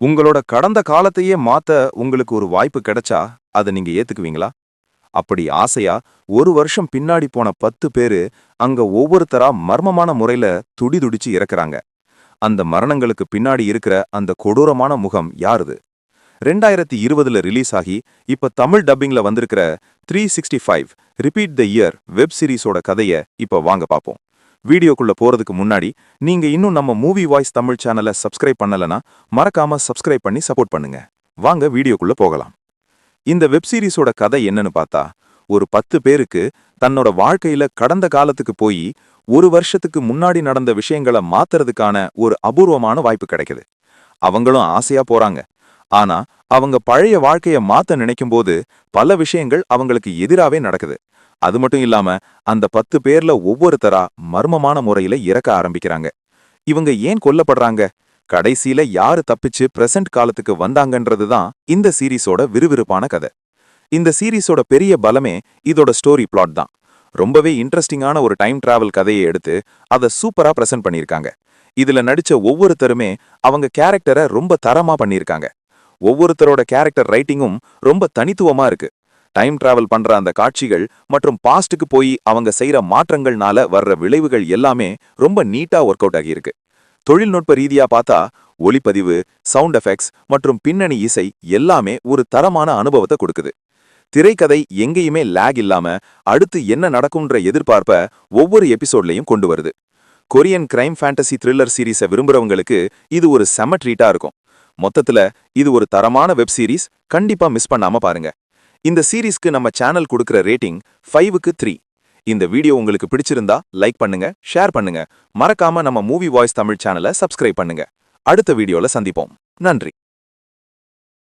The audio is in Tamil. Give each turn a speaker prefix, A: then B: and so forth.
A: உங்களோட கடந்த காலத்தையே மாத்த உங்களுக்கு ஒரு வாய்ப்பு கிடைச்சா அதை நீங்க ஏத்துக்குவீங்களா? அப்படி ஆசையா ஒரு வருஷம் பின்னாடி போன பத்து பேரு அங்க ஒவ்வொருத்தரா மர்மமான முறையில துடிதுடிச்சு இறக்குறாங்க. அந்த மரணங்களுக்கு பின்னாடி இருக்கிற அந்த கொடூரமான முகம் யாருது? ரெண்டாயிரத்தி இருபதுல ரிலீஸ் ஆகி இப்ப தமிழ் டப்பிங்ல வந்திருக்கிற three sixty five repeat the year web சீரிஸோட கதைய இப்ப வாங்க பாப்போம். வீடியோக்குள்ள போறதுக்கு முன்னாடி நீங்க இன்னும் நம்ம மூவி வாய்ஸ் தமிழ் சேனலை சப்ஸ்கிரைப் பண்ணலனா மறக்காம சப்ஸ்கிரைப் பண்ணி சப்போர்ட் பண்ணுங்க. வாங்க வீடியோக்குள்ள போகலாம். இந்த வெப்சீரிஸோட கதை என்னன்னு பார்த்தா ஒரு பத்து பேருக்கு தன்னோட வாழ்க்கையில கடந்த காலத்துக்கு போய் ஒரு வருஷத்துக்கு முன்னாடி நடந்த விஷயங்களை மாத்துறதுக்கான ஒரு அபூர்வமான வாய்ப்பு கிடைக்குது. அவங்களும் ஆசையா போறாங்க. ஆனா அவங்க பழைய வாழ்க்கைய மாத்த நினைக்கும் போது பல விஷயங்கள் அவங்களுக்கு எதிராவே நடக்குது. அது மட்டும் இல்லாம அந்த பத்து பேர்ல ஒவ்வொருத்தரா மர்மமான முறையில இறக்க ஆரம்பிக்கிறாங்க. இவங்க ஏன் கொல்லப்படுறாங்க? கடைசியில யாரு தப்பிச்சு பிரசன்ட் காலத்துக்கு வந்தாங்கன்றதுதான் இந்த சீரிஸோட விறுவிறுப்பான கதை. இந்த சீரிஸோட பெரிய பலமே இதோட ஸ்டோரி பிளாட் தான். ரொம்பவே இன்ட்ரெஸ்டிங்கான ஒரு டைம் டிராவல் கதையை எடுத்து அதை சூப்பரா பிரசன்ட் பண்ணியிருக்காங்க. இதுல நடிச்ச ஒவ்வொருத்தருமே அவங்க கேரக்டரை ரொம்ப தரமா பண்ணியிருக்காங்க. ஒவ்வொருத்தரோட கேரக்டர் ரைட்டிங்கும் ரொம்ப தனித்துவமா இருக்கு. டைம் டிராவல் பண்ற அந்த காட்சிகள் மற்றும் பாஸ்டுக்கு போய் அவங்க செய்யற மாற்றங்கள்னால வர்ற விளைவுகள் எல்லாமே ரொம்ப நீட்டா ஒர்க் அவுட் ஆகியிருக்கு. தொழில்நுட்ப ரீதியா பார்த்தா ஒளிப்பதிவு சவுண்ட் எஃபெக்ட்ஸ் மற்றும் பின்னணி இசை எல்லாமே ஒரு தரமான அனுபவத்தை கொடுக்குது. திரைக்கதை எங்கேயுமே லேக் இல்லாம அடுத்து என்ன நடக்கும்ன்ற எதிர்பார்ப்ப ஒவ்வொரு எபிசோட்லயும் கொண்டு வருது. கொரியன் கிரைம் ஃபேண்டசி த்ரில்லர் சீரீஸை விரும்புறவங்களுக்கு இது ஒரு செம ட்ரீட்டா இருக்கும். மொத்தத்துல இது ஒரு தரமான வெப் சீரிஸ் கண்டிப்பா மிஸ் பண்ணாம பாருங்க. இந்த சீரீஸ்க்கு நம்ம சேனல் கொடுக்கிற ரேட்டிங் ஃபைவுக்கு த்ரீ இந்த வீடியோ உங்களுக்கு பிடிச்சிருந்தா லைக் பண்ணுங்க ஷேர் பண்ணுங்க. மறக்காம நம்ம மூவி வாய்ஸ் தமிழ் சேனலை சப்ஸ்கிரைப் பண்ணுங்க. அடுத்த வீடியோல சந்திப்போம். நன்றி.